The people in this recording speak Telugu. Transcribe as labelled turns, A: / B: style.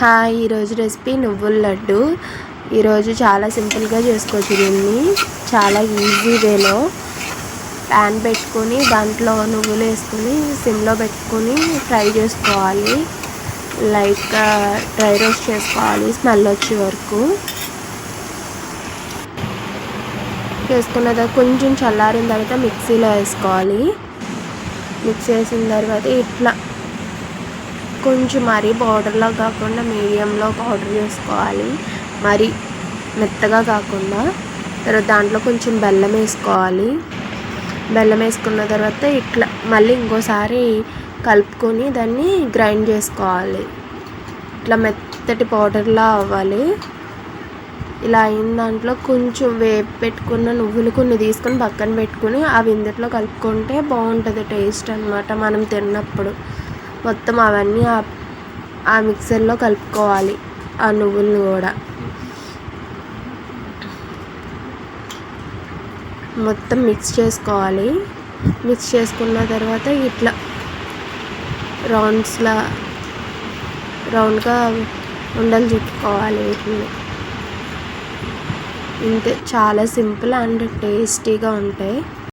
A: హాయ్ ఈరోజు రెసిపీ నువ్వుల లడ్డు. ఈరోజు చాలా సింపుల్గా చేసుకోవచ్చు దీన్ని. చాలా ఈజీ వేలో ప్యాన్ పెట్టుకొని దాంట్లో నువ్వులు వేసుకొని సిమ్లో పెట్టుకొని ఫ్రై చేసుకోవాలి. లైక్ డ్రై రోస్ట్ చేసుకోవాలి స్మెల్ వచ్చే వరకు. చేసుకున్న తర్వాత కొంచెం చల్లారిన తర్వాత మిక్సీలో వేసుకోవాలి. మిక్స్ చేసిన తర్వాత ఇట్లా కొంచెం మరీ పౌడర్లో కాకుండా మీడియంలో పౌడర్ చేసుకోవాలి మరి మెత్తగా కాకుండా. తర్వాత దాంట్లో కొంచెం బెల్లం వేసుకోవాలి. బెల్లం వేసుకున్న తర్వాత ఇట్లా మళ్ళీ ఇంకోసారి కలుపుకొని దాన్ని గ్రైండ్ చేసుకోవాలి. ఇట్లా మెత్తటి పౌడర్లా అవ్వాలి. ఇలా అయిన దాంట్లో కొంచెం వేపు పెట్టుకున్న నువ్వులు కొన్ని తీసుకొని పక్కన పెట్టుకుని అవి ఇందులో కలుపుకుంటే బాగుంటుంది టేస్ట్ అనమాట మనం తిన్నప్పుడు. మొత్తం అవన్నీ ఆ మిక్సర్లో కలుపుకోవాలి ఆ నువ్వులను కూడా. మొత్తం మిక్స్ చేసుకోవాలి. మిక్స్ చేసుకున్న తర్వాత ఇట్లా రౌండ్స్లా రౌండ్గా ఉండలు చుట్టుకోవాలి వీటిని. ఇంతే చాలా సింపుల్ అండ్ టేస్టీగా ఉంటాయి.